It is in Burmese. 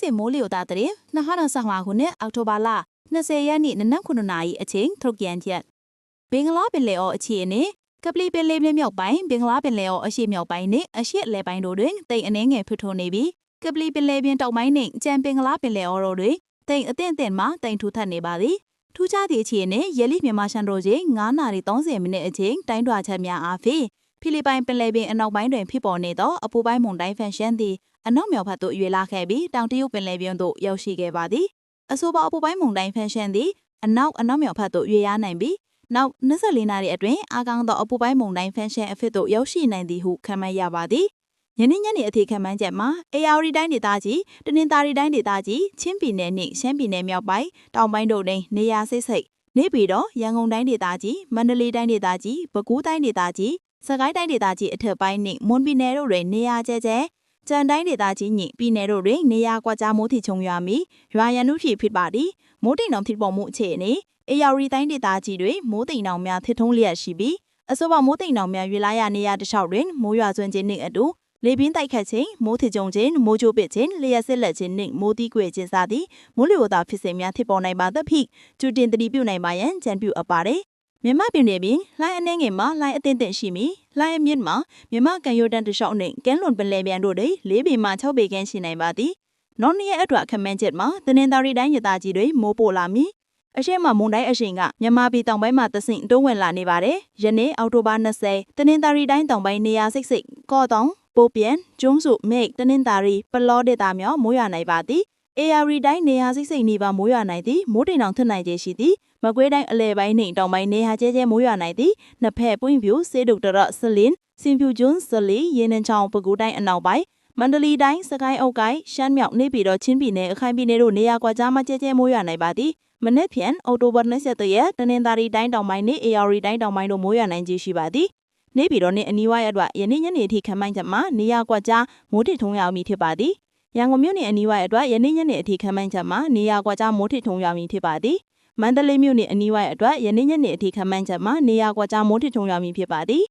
စီမိုးလီယိုတာတဲ့2025ခုနှစ်အောက်တိုဘာလ20ရက်နေ့နနက်9:00နာရီအချိန်ထုတ်ပြန်ချက်ဘင်္ဂလားပင်လယ်အော်အခြေအနေကပလီပင်လယ်ပြင်မြောက်ပိုင်းဘင်္ဂလားပင်လယ်အော်အရှေ့မြောက်ပိုင်းနဲ့အရှေ့အလယ်ပိုင်းတို့တွင်တိမ်အနှဲငယ်ဖြစ်ထွန်းနေပြီးကပလီပင်လယ်ပြင်တောက်ပိုင်းနှင့်ကြံပင်္ဂလားပင်လယ်အော်တို့တွင်တိမ်အသင့်အသင့်မှတိမ်ထူထပ်နေပါသည်ထူးခြားသည့်အခြေအနေရဲလိမြန်မာရှန်တို့ချင်း9နာရီ30မိနစ်အချိန်တိုင်းထွာချက်များအားဖြင့် ဖိလစ်ပိုင်ပင်လယ်ပြင်အနောက်ပိုင်းတွင်ဖြစ်ပေါ်နေသောအပူပိုင်းမုန်တိုင်းဖန်ရှန်သည်အနောက်မြောက်ဘက်သို့ရွေလာခဲ့ပြီးတောင်တရုတ်ပင်လယ်ပြင်သို့ရောက်ရှိခဲ့ပါသည်အဆိုပါအပူပိုင်းမုန်တိုင်းဖန်ရှန်သည်အနောက်အနောက်မြောက်ဘက်သို့ရွေရနိုင်ပြီးနောက်24နာရီအတွင်းအာကောင်းသောအပူပိုင်းမုန်တိုင်းဖန်ရှန်အဖြစ်သို့ရောက်ရှိနိုင်သည်ဟုခန့်မှန်းရပါသည်ယနေ့ညနေအထိခန့်မှန်းချက်မှာအေယာဝတီတိုင်းဒေသကြီးတနင်္သာရီတိုင်းဒေသကြီးချင်းပြည်နယ်နှင့်ရှမ်းပြည်နယ်မြောက်ပိုင်းတောင်ပိုင်းတို့တွင်နေရာစိတ်စိတ်နေပြီးတော့ရန်ကုန်တိုင်းဒေသကြီးမန္တလေးတိုင်းဒေသကြီးပဲခူးတိုင်းဒေသကြီး စကိုင်းတိုင်းဒေသကြီးအထက်ပိုင်းနှင့်မွန်ပြည်နယ်တို့တွင်နေရာကျဲကျဲကြံတိုင်းဒေသကြီးညပြည်နယ်တို့တွင်နေရာကွက်ကြားမိုးထီချုံရွာမီရွာရန်နုဖြစ်ဖြစ်ပါသည်မိုးတိမ်တောင်ဖြစ်ပေါ်မှုအခြေအနေအေယာဝတီတိုင်းဒေသကြီးတွင်မိုးတိမ်တောင်များထစ်ထုံးလျက်ရှိပြီးအဆိုပါမိုးတိမ်တောင်များရွေလာရနေရာတစ်လျှောက်တွင်မိုးရွာသွန်းခြင်းနှင့်အတူလေပြင်းတိုက်ခတ်ခြင်းမိုးထစ်ကြုံခြင်းမိုးကြိုးပစ်ခြင်းလျှက်စစ်လက်ခြင်းနှင့်မိုးတီးကွယ်ခြင်းစသည်မိုးလေဝသဖြစ်စဉ်များဖြစ်ပေါ်နိုင်ပါသဖြင့်ကျူတင်တတိပြုနိုင်ပါရန်ကြံပြုအပ်ပါတယ် မြန်မာပြည်နယ်ပြင်လိုင်းအနှင်းငယ်မှာလိုင်းအသင့်တင့်ရှိမီလိုင်းအမြင့်မှာမြန်မာကန်ရိုတန်တလျှောက်နှင့်ကဲလွန်ပင်လယ်ပြန်တို့တွင်၄ပေမှ6ပေခန့်ရှိနိုင်ပါသည်နောက်နေ့ရက်အတွက်ခမန်းချက်မှာတနင်္သာရီတိုင်းရသားကြီးတွေမိုးပိုလာမည်အရှိမမွန်တိုင်းအရှိန်ကမြန်မာပြည်တောင်ပိုင်းမှာတဆင့်တိုးဝင်လာနေပါတယ်ယနေ့အောက်တိုဘာ20တနင်္သာရီတိုင်းတောင်ပိုင်းနေရာစိတ်စိတ်ကော့တောင်ပိုပြန်ကျုံးစုမိတ်တနင်္သာရီပလောဒေတာမြောက်မိုးရွာနိုင်ပါသည် AR တိုင်းနေရာစိတ်စိတ်နေပါမိုးရွာနိုင်သည်မိုးတိမ်တောင်ထက်နိုင်ခြင်းရှိသည်မကွေးတိုင်းအလဲပိုင်းနှင့်တောင်ပိုင်းနေဟာကျဲကျဲမိုးရွာနိုင်သည်နှစ်ဖက်ပွင့်ပြူစေဒုတ်တရဆလင်းစင်ဖြူကျွန်းဇလီရေနံချောင်းပဲခူးတိုင်းအနောက်ပိုင်းမန္တလေးတိုင်းစကိုင်းအုပ်ကိုင်းရှမ်းမြောက်နေပြည်တော်ချင်းပြည်နယ်အခိုင်ပြည်နယ်တို့နေရာကွာကြားမှာကျဲကျဲမိုးရွာနိုင်ပါသည်မနက်ဖြန်အော်တိုဘာ23ရက်တနင်္သာရီတိုင်းတောင်ပိုင်းနှင့် AR တိုင်းတောင်ပိုင်းတို့မိုးရွာနိုင်ခြင်းရှိပါသည်နေပြည်တော်နှင့်အနီးဝါးရအတွက်ယနေ့ညနေအထိခန့်မှန်းချက်မှာနေရာကွက်ကြားမိုးထစ်ထုံရောက်မည်ဖြစ်ပါသည် ရန်ကုန်မြို့နယ်အနီးဝါးရအတွက်ယနေ့ညနေအထိခန့်မှန်းချက်မှာနေရာကွက်ကြားမိုးထစ်ထုံရောက်မည်ဖြစ်ပါသည်မန္တလေးမြို့နယ်အနီးဝါးရအတွက်ယနေ့ညနေအထိခန့်မှန်းချက်မှာနေရာကွက်ကြားမိုးထစ်ထုံရောက်မည်ဖြစ်ပါသည်